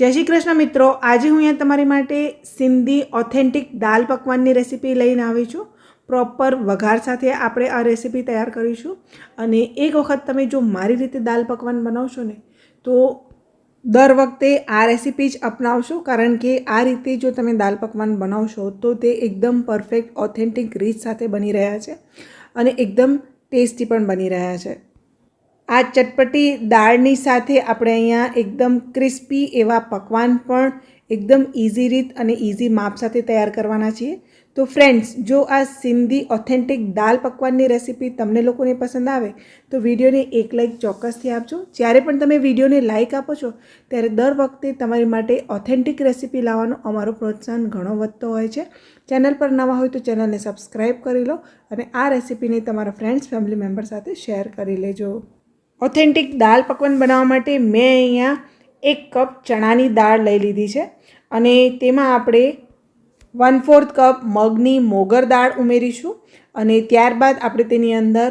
જય શ્રી કૃષ્ણ મિત્રો. આજે હું અહીંયા તમારી માટે સિંધી ઓથેન્ટિક દાલ પકવાનની રેસીપી લઈને આવી છું. પ્રોપર વઘાર સાથે આપણે આ રેસીપી તૈયાર કરીશું. અને એક વખત તમે જો મારી રીતે દાલ પકવાન બનાવશો ને, તો દર વખતે આ રેસીપી જ અપનાવશો. કારણ કે આ રીતે જો તમે દાલ પકવાન બનાવશો, તો તે એકદમ પરફેક્ટ ઓથેન્ટિક રીત સાથે બની રહ્યા છે. અને એકદમ ટેસ્ટી પણ બની રહ્યા છે. આ ચટપટી દાળની સાથે આપણે અહીંયા એકદમ ક્રિસ્પી એવા પકવાન પણ એકદમ ઇઝી રીત અને ઇઝી માપ સાથે તૈયાર કરવાના છીએ. તો ફ્રેન્ડ્સ, જો આ સિંધી ઓથેન્ટિક દાલ પકવાનની રેસીપી તમને લોકોને પસંદ આવે, તો વિડીયોને એક લાઇક ચોક્કસથી આપજો. જ્યારે પણ તમે વિડીયોને લાઇક આપો છો, ત્યારે દર વખતે તમારી માટે ઓથેન્ટિક રેસીપી લાવવાનો અમારો પ્રોત્સાહન ઘણો વધતો હોય છે. ચેનલ પર નવા હોય તો ચેનલને સબસ્ક્રાઈબ કરી લો અને આ રેસીપીને તમારા ફ્રેન્ડ્સ, ફેમિલી મેમ્બર સાથે શેર કરી લેજો. ઓથેન્ટિક દાળ પકવાન બનાવવા માટે મેં અહીંયા એક કપ ચણાની દાળ લઈ લીધી છે અને તેમાં આપણે વન ફોર્થ કપ મગની મોગર દાળ ઉમેરીશું અને ત્યારબાદ આપણે તેની અંદર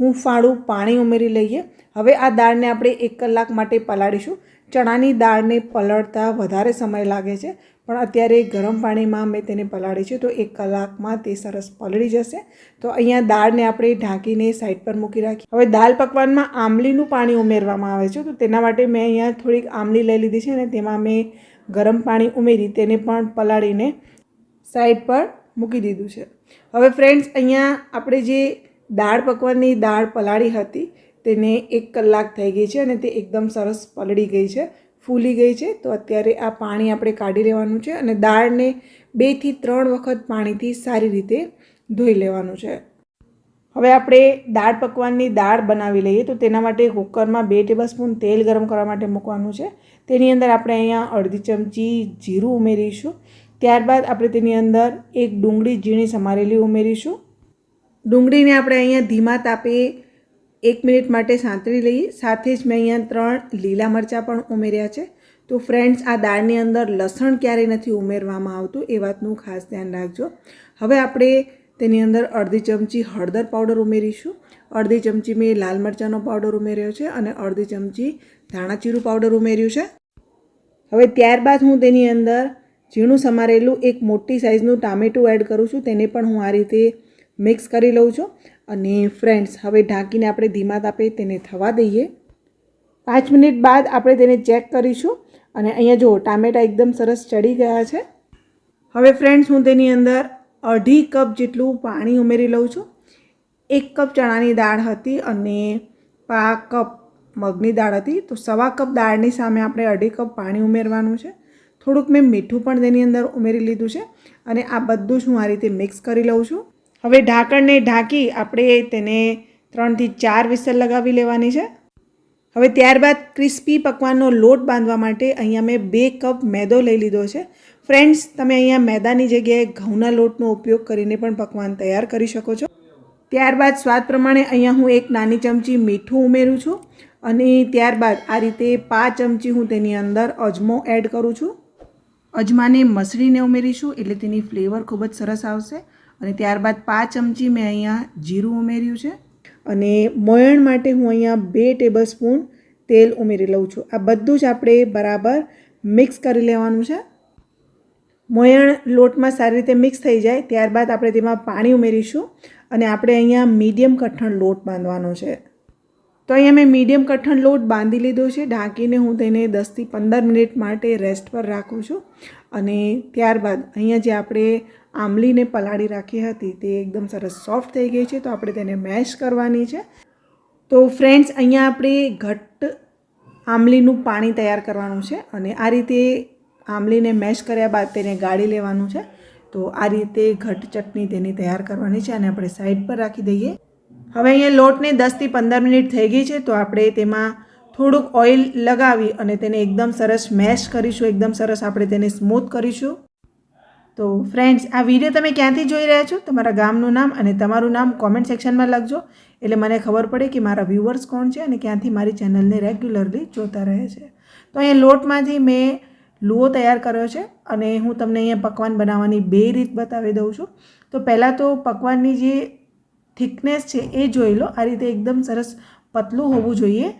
હૂંફાળું પાણી ઉમેરી લઈએ. હવે આ દાળને આપણે એક કલાક માટે પલાળીશું. ચણાની દાળને પલળતા વધારે સમય લાગે છે. પણ અત્યારે ગરમ પાણીમાં મેં તેને પલાળી છે, તો એક કલાકમાં તે સરસ પલળી જશે. તો અહીંયા દાળને આપણે ઢાંકીને સાઈડ પર મૂકી રાખી હવે દાળ પકવાનમાં આમલીનું પાણી ઉમેરવામાં આવે છે, તો તેના માટે મેં અહીંયા થોડીક આમલી લઈ લીધી છે અને તેમાં મેં ગરમ પાણી ઉમેરી તેને પણ પલાળીને સાઈડ પર મૂકી દીધું છે. હવે ફ્રેન્ડ્સ અહીંયા આપણે જે દાળ પકવાનની દાળ પલાળી હતી, તેને એક કલાક થઈ ગઈ છે અને તે એકદમ સરસ પલળી ગઈ છે. ફૂલી ગઈ છે, તો અત્યારે આ પાણી આપણે કાઢી લેવાનું છે અને દાળને બેથી ત્રણ વખત પાણીથી સારી રીતે ધોઈ લેવાનું છે. હવે આપણે દાળ પકવાનની દાળ બનાવી લઈએ, તો તેના માટે કુકરમાં બે ટેબલ તેલ ગરમ કરવા માટે મૂકવાનું છે. તેની અંદર આપણે અહીંયા અડધી ચમચી જીરું ઉમેરીશું. ત્યારબાદ આપણે તેની અંદર એક ડુંગળી ઝીણી સમારેલી ઉમેરીશું. ડુંગળીને આપણે અહીંયા ધીમા તાપે એક મિનિટ માટે સાંતળી લઈએ. સાથે જ મેં અહીંયા ત્રણ લીલા મરચાં પણ ઉમેર્યા છે. તો ફ્રેન્ડ્સ આ દાળની અંદર લસણ ક્યારેય નથી ઉમેરવામાં આવતું, એ વાતનું ખાસ ધ્યાન રાખજો. હવે આપણે તેની અંદર અડધી ચમચી હળદર પાવડર ઉમેરીશું. અડધી ચમચી મેં લાલ મરચાંનો પાવડર ઉમેર્યો છે અને અડધી ચમચી ધાણાચીરું પાવડર ઉમેર્યું છે. હવે ત્યારબાદ હું તેની અંદર ઝીણું સમારેલું એક મોટી સાઇઝનું ટામેટું એડ કરું છું. તેને પણ હું આ રીતે મિક્સ કરી લઉં છું. અને ફ્રેન્ડ્સ હવે ઢાંકીને આપણે ધીમા તાપે તેને થવા દઈએ. પાંચ મિનિટ બાદ આપણે તેને ચેક કરીશું અને અહીંયા જુઓ, ટામેટા એકદમ સરસ ચડી ગયા છે. હવે ફ્રેન્ડ્સ હું તેની અંદર અઢી કપ જેટલું પાણી ઉમેરી લઉં છું. એક કપ ચણાની દાળ હતી અને પા કપ મગની દાળ હતી. તો સવા કપ દાળની સામે આપણે અઢી કપ પાણી ઉમેરવાનું છે. થોડુંક મેં મીઠું પણ તેની અંદર ઉમેરી લીધું છે અને આ બધું જ હું આ રીતે મિક્સ કરી લઉં છું. હવે ઢાંકણને ઢાંકી આપણે તેને ત્રણથી ચાર વિસલ લગાવી લેવાની છે. હવે ત્યારબાદ ક્રિસ્પી પકવાનનો લોટ બાંધવા માટે અહીંયા મેં બે કપ મેદો લઈ લીધો છે. ફ્રેન્ડ્સ, તમે અહીંયા મેદાની જગ્યાએ ઘઉંના લોટનો ઉપયોગ કરીને પણ પકવાન તૈયાર કરી શકો છો. ત્યારબાદ સ્વાદ પ્રમાણે અહીંયા હું એક નાની ચમચી મીઠું ઉમેરું છું અને ત્યારબાદ આ રીતે પાંચ ચમચી હું તેની અંદર અજમો એડ કરું છું. અજમાને મસળીને ઉમેરીશું એટલે તેની ફ્લેવર ખૂબ જ સરસ આવશે. અને ત્યારબાદ પાંચ ચમચી મેં અહીંયા જીરું ઉમેર્યું છે. અને મોયણ માટે હું અહીંયા બે ટેબલ સ્પૂન તેલ ઉમેરી લઉં છું. આ બધું જ આપણે બરાબર મિક્સ કરી લેવાનું છે. મોયણ લોટમાં સારી રીતે મિક્સ થઈ જાય, ત્યારબાદ આપણે તેમાં પાણી ઉમેરીશું અને આપણે અહીંયા મીડિયમ કઠણ લોટ બાંધવાનો છે. તો અહીંયા મેં મીડિયમ કઠણ લોટ બાંધી લીધો છે. ઢાંકીને હું તેને દસથી પંદર મિનિટ માટે રેસ્ટ પર રાખું છું. અને ત્યારબાદ અહીંયા જે આપણે આંબલીને પલાળી રાખી હતી તે એકદમ સરસ સોફ્ટ થઈ ગઈ છે. તો આપણે તેને મેશ કરવાની છે. તો ફ્રેન્ડ્સ, અહીંયા આપણે ઘટ્ટ આંબલીનું પાણી તૈયાર કરવાનું છે અને આ રીતે આંબલીને મેશ કર્યા બાદ તેને ગાળી લેવાનું છે. તો આ રીતે ઘટ ચટણી તેની તૈયાર કરવાની છે અને આપણે સાઈડ પર રાખી દઈએ. હવે અહીંયા લોટને દસથી પંદર મિનિટ થઈ ગઈ છે, તો આપણે તેમાં થોડુંક ઓઇલ લગાવી અને તેને એકદમ સરસ મેશ કરીશું, એકદમ સરસ આપણે તેને સ્મૂથ કરીશું. તો ફ્રેન્ડ્સ, આ વીડિયો તમે ક્યાંથી જોઈ રહ્યા છો? તમારા ગામનું નામ અને તમારું નામ કોમેન્ટ સેક્શનમાં લખજો, એટલે મને ખબર પડે કે મારા વ્યૂવર્સ કોણ છે અને ક્યાંથી મારી ચેનલને રેગ્યુલરલી જોતા રહે છે. તો અહીંયા લોટમાંથી મેં લુઓ તૈયાર કર્યો છે અને હું તમને અહીંયા પકવાન બનાવવાની બે રીત બતાવી દઉં છું. તો પહેલાં તો પકવાનની જે થિકનેસ છે, એ જોઈ લો. આ રીતે એકદમ સરસ પતલું હોવું જોઈએ.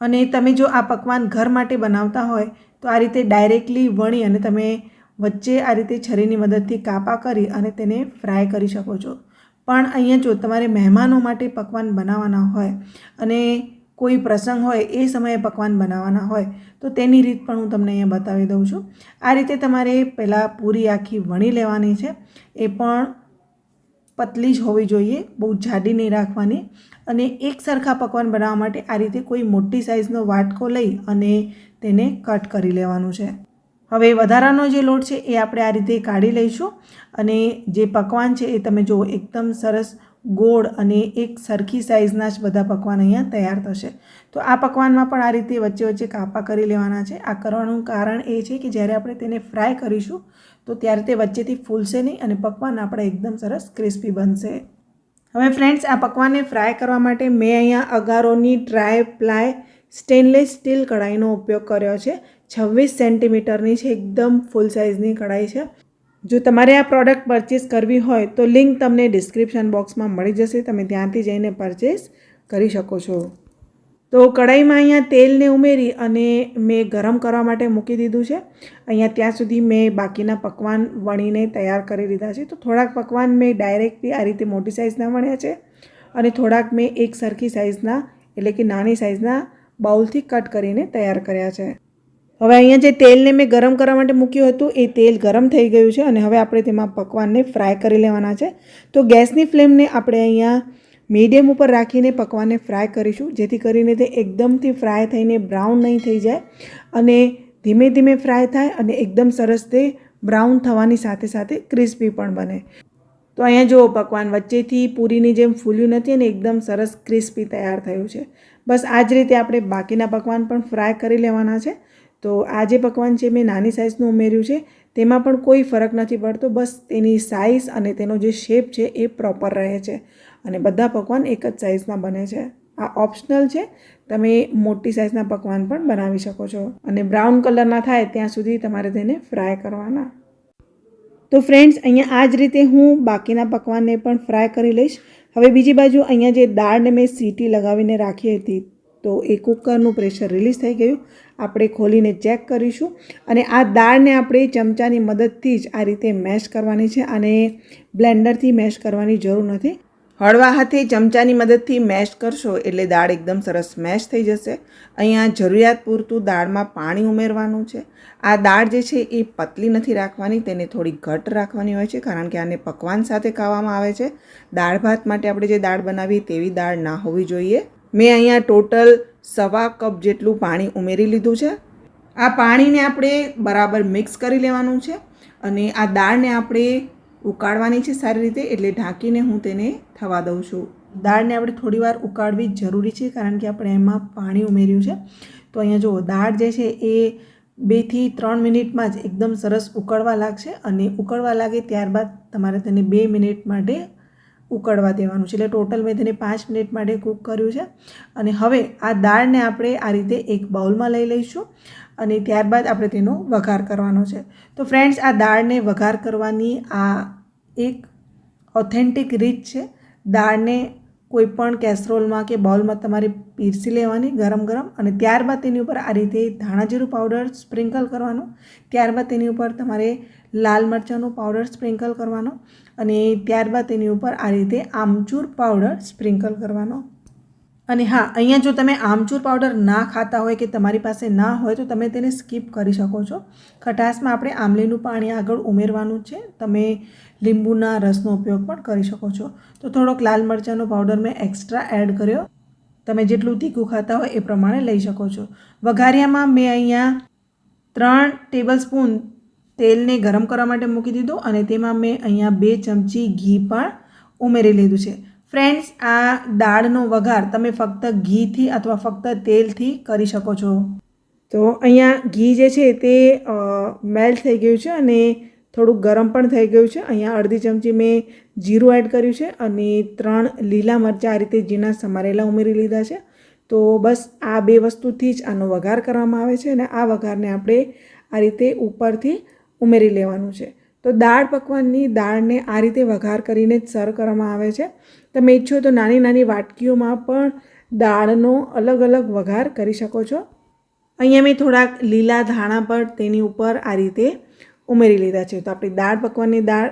અને તમે જો આ પકવાન ઘર માટે બનાવતા હોય, તો આ રીતે ડાયરેક્ટલી વણી અને તમે વચ્ચે આ રીતે છરીની મદદથી કાપા કરી અને તેને ફ્રાય કરી શકો છો. પણ અહીંયા જો તમારે મહેમાનો માટે પકવાન બનાવવાના હોય અને કોઈ પ્રસંગ હોય, એ સમયે પકવાન બનાવવાના હોય, તો તેની રીત પણ હું તમને અહીંયા બતાવી દઉં છું. આ રીતે તમારે પહેલાં પૂરી આખી વણી લેવાની છે. એ પણ પતલી જ હોવી જોઈએ, બહુ જાડી નહીં રાખવાની. અને એક સરખા પકવાન બનાવવા માટે આ રીતે કોઈ મોટી સાઇઝનો વાટકો લઈ અને તેને કટ કરી લેવાનું છે. હવે વધારાનો જે લોટ છે એ આપણે આ રીતે કાઢી લઈશું. અને જે પકવાન છે એ તમે જુઓ, એકદમ સરસ ગોળ અને એક સરખી સાઇઝના જ બધા પકવાન અહીંયા તૈયાર થશે. તો આ પકવાનમાં પણ આ રીતે વચ્ચે વચ્ચે કાપા કરી લેવાના છે. આ કરવાનું કારણ એ છે કે જ્યારે આપણે તેને ફ્રાય કરીશું, તો ત્યારે તે વચ્ચેથી ફૂલશે નહીં અને પકવાન આપણે એકદમ સરસ ક્રિસ્પી બનશે. હવે ફ્રેન્ડ્સ આ પકવાનને ફ્રાય કરવા માટે મેં અહીંયા અગારોની ડ્રાય પ્લાય સ્ટેનલેસ સ્ટીલ કઢાઈનો ઉપયોગ કર્યો છે. છવ્વીસ સેન્ટીમીટરની છે, એકદમ ફૂલ સાઇઝની કઢાઈ છે. જો તમારે આ પ્રોડક્ટ પરચેસ કરવી હોય તો લિંક તમને ડિસ્ક્રિપ્શન બોક્સમાં મળી જશે. તમે ત્યાંથી જઈને પરચેસ કરી શકો છો. તો કઢાઈમાં અહીંયા તેલને ઉમેરી અને મેં ગરમ કરવા માટે મૂકી દીધું છે. અહીંયા ત્યાં સુધી મેં બાકીના પકવાન વણીને તૈયાર કરી દીધા છે. તો થોડાક પકવાન મેં ડાયરેક્ટલી આ રીતે મોટી સાઇઝના વણ્યા છે અને થોડાક મેં એક સરખી સાઇઝના એટલે કે નાની સાઇઝના બાઉલથી કટ કરીને તૈયાર કર્યા છે. હવે અહીંયા જે તેલને મેં ગરમ કરવા માટે મૂક્યું હતું, એ તેલ ગરમ થઈ ગયું છે અને હવે આપણે તેમાં પકવાનને ફ્રાય કરી લેવાના છે. તો ગેસની ફ્લેમને આપણે અહીંયા મીડિયમ ઉપર રાખીને પકવાનને ફ્રાય કરીશું, જેથી કરીને તે એકદમથી ફ્રાય થઈને બ્રાઉન નહીં થઈ જાય અને ધીમે ધીમે ફ્રાય થાય અને એકદમ સરસ તે બ્રાઉન થવાની સાથે સાથે ક્રિસ્પી પણ બને. તો અહીંયા જુઓ, પકવાન વચ્ચેથી પૂરીની જેમ ફૂલ્યું નથી અને એકદમ સરસ ક્રિસ્પી તૈયાર થયું છે. બસ આ જ રીતે આપણે બાકીના પકવાન પણ ફ્રાય કરી લેવાના છે. તો આ જે પકવાન છે મેં નાની સાઇઝનું ઉમેર્યું છે, તેમાં પણ કોઈ ફરક નથી પડતો, બસ તેની સાઇઝ અને તેનો જે શેપ છે એ પ્રોપર રહે છે. અને બધા પકવાન એક જ સાઇઝના બને છે. આ ઓપ્શનલ છે, તમે મોટી સાઇઝના પકવાન પણ બનાવી શકો છો. અને બ્રાઉન કલરના થાય ત્યાં સુધી તમારે તેને ફ્રાય કરવાના. તો ફ્રેન્ડ્સ અહીંયા આ જ રીતે હું બાકીના પકવાનને પણ ફ્રાય કરી લઈશ. હવે બીજી બાજુ અહીંયા જે દાળને મેં સીટી લગાવીને રાખી હતી, તો એ કુકરનું પ્રેશર રિલીઝ થઈ ગયું. આપણે ખોલીને ચેક કરીશું અને આ દાળને આપણે ચમચાની મદદથી જ આ રીતે મેશ કરવાની છે અને બ્લેન્ડરથી મેશ કરવાની જરૂર નથી. હળવા હાથે ચમચાની મદદથી મેશ કરશો એટલે દાળ એકદમ સરસ મેશ થઈ જશે. અહીંયા જરૂરિયાત પૂરતું દાળમાં પાણી ઉમેરવાનું છે. આ દાળ જે છે એ પતલી નથી રાખવાની, તેને થોડી ઘટ રાખવાની હોય છે કારણ કે આને પકવાન સાથે ખાવામાં આવે છે. દાળ ભાત માટે આપણે જે દાળ બનાવી તેવી દાળ ના હોવી જોઈએ. મેં અહીંયા ટોટલ સવા કપ જેટલું પાણી ઉમેરી લીધું છે. આ પાણીને આપણે બરાબર મિક્સ કરી લેવાનું છે અને આ દાળને આપણે ઉકાળવાની છે સારી રીતે એટલે ઢાંકીને હું તેને થવા દઉં છું. દાળને આપણે થોડીવાર ઉકાળવી જરૂરી છે કારણ કે આપણે એમાં પાણી ઉમેર્યું છે. તો અહીંયા જુઓ દાળ જે છે એ બેથી ત્રણ મિનિટમાં જ એકદમ સરસ ઉકળવા લાગશે અને ઉકળવા લાગે ત્યારબાદ તમારે તેને બે મિનિટ માટે ઉકળવા દેવાનું છે. એટલે ટોટલ મેં તેને પાંચ મિનિટ માટે કૂક કર્યું છે. અને હવે આ દાળને આપણે આ રીતે એક બાઉલમાં લઈ લઈશું અને ત્યારબાદ આપણે તેનો વઘાર કરવાનો છે. તો ફ્રેન્ડ્સ આ દાળને વઘાર કરવાની આ એક ઓથેન્ટિક રીત છે. દાળને કોઈપણ કેસરોલમાં કે બાઉલમાં તમારે પીરસી લેવાની ગરમ ગરમ અને ત્યારબાદ તેની ઉપર આ રીતે ધાણા જીરું પાવડર સ્પ્રિંકલ કરવાનું. ત્યારબાદ તેની ઉપર તમારે લાલ મરચાંનો પાવડર સ્પ્રિંકલ કરવાનો અને ત્યારબાદ તેની ઉપર આ રીતે આમચૂર પાવડર સ્પ્રિંકલ કરવાનો. અને હા, અહીંયા જો તમે આમચૂર પાવડર ના ખાતા હોય કે તમારી પાસે ના હોય તો તમે તેને સ્કીપ કરી શકો છો. ખટાશમાં આપણે આમલીનું પાણી આગળ ઉમેરવાનું છે. તમે લીંબુના રસનો ઉપયોગ પણ કરી શકો છો. તો થોડોક લાલ મરચાંનો પાવડર મેં એક્સ્ટ્રા એડ કર્યો. તમે જેટલું તીખું ખાતા હોય એ પ્રમાણે લઈ શકો છો. વઘારિયામાં મેં અહીંયા ત્રણ ટેબલ સ્પૂન તેલને ગરમ કરવા માટે મૂકી દીધું અને તેમાં મેં અહીંયા બે ચમચી ઘી પણ ઉમેરી લીધું છે. ફ્રેન્ડ્સ, આ દાળનો વઘાર તમે ફક્ત ઘીથી અથવા ફક્ત તેલથી કરી શકો છો. તો અહીંયા ઘી જે છે તે મેલ્ટ થઈ ગયું છે અને થોડું ગરમ પણ થઈ ગયું છે. અહીંયા અડધી ચમચી મેં જીરું એડ કર્યું છે અને ત્રણ લીલા મરચાં આ રીતે ઝીણા સમારેલા ઉમેરી લીધા છે. તો બસ આ બે વસ્તુથી જ આનો વઘાર કરવામાં આવે છે અને આ વઘારને આપણે આ રીતે ઉપરથી ઉમેરી લેવાનું છે. તો દાળ પકવાનની દાળને આ રીતે વઘાર કરીને જ સર્વ કરવામાં આવે છે. તમે ઈચ્છો તો નાની નાની વાટકીઓમાં પણ દાળનો અલગ અલગ વઘાર કરી શકો છો. અહીંયા મેં થોડાક લીલા ધાણા પણ તેની ઉપર આ રીતે ઉમેરી લીધા છે. તો આપણી દાળ પકવાનની દાળ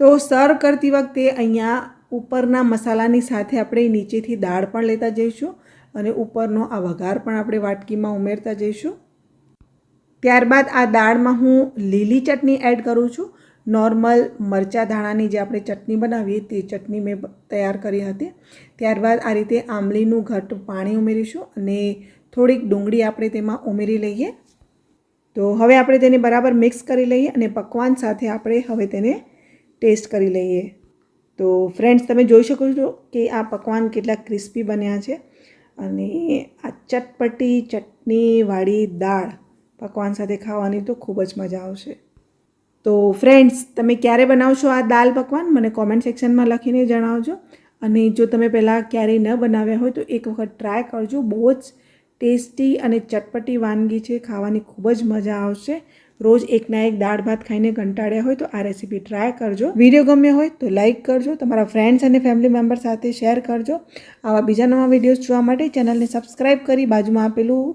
તો સર્વ કરતી વખતે અહીંયા ઉપરના મસાલાની સાથે આપણે નીચેથી દાળ પણ લેતા જઈશું અને ઉપરનો આ વઘાર પણ આપણે વાટકીમાં ઉમેરતા જઈશું. ત્યારબાદ આ દાળમાં હું લીલી ચટણી એડ કરું છું. નોર્મલ મરચાં ધાણાની જે આપણે ચટણી બનાવીએ તે ચટણી મેં તૈયાર કરી હતી. ત્યારબાદ આ રીતે આંબલીનું ઘટ પાણી ઉમેરીશું અને થોડીક ડુંગળી આપણે તેમાં ઉમેરી લઈએ. તો હવે આપણે તેને બરાબર મિક્સ કરી લઈએ અને પકવાન સાથે આપણે હવે તેને ટેસ્ટ કરી લઈએ. તો ફ્રેન્ડ્સ, તમે જોઈ શકો છો કે આ પકવાન કેટલા ક્રિસ્પી બન્યા છે. અને આ ચટપટી ચટણીવાળી દાળ પકવાન સાથે ખાવાની તો ખૂબ જ મજા આવશે. તો ફ્રેન્ડ્સ તમે ક્યારે બનાવશો આ દાલ પકવાન? મને કોમેન્ટ સેક્શનમાં લખીને જણાવજો. અને જો તમે પહેલાં ક્યારેય ન બનાવ્યા હોય તો એક વખત ટ્રાય કરજો. બહુ જ ટેસ્ટી અને ચટપટી વાનગી છે. ખાવાની ખૂબ જ મજા આવશે. રોજ એકના એક દાળ ભાત ખાઈને કંટાળ્યા હોય તો આ રેસીપી ટ્રાય કરજો. વીડિયો ગમ્યો હોય તો લાઇક કરજો. તમારા ફ્રેન્ડ્સ અને ફેમિલી મેમ્બર સાથે શેર કરજો. આવા બીજા નવા વિડીયોઝ જોવા માટે ચેનલને સબસ્ક્રાઈબ કરી બાજુમાં આપેલું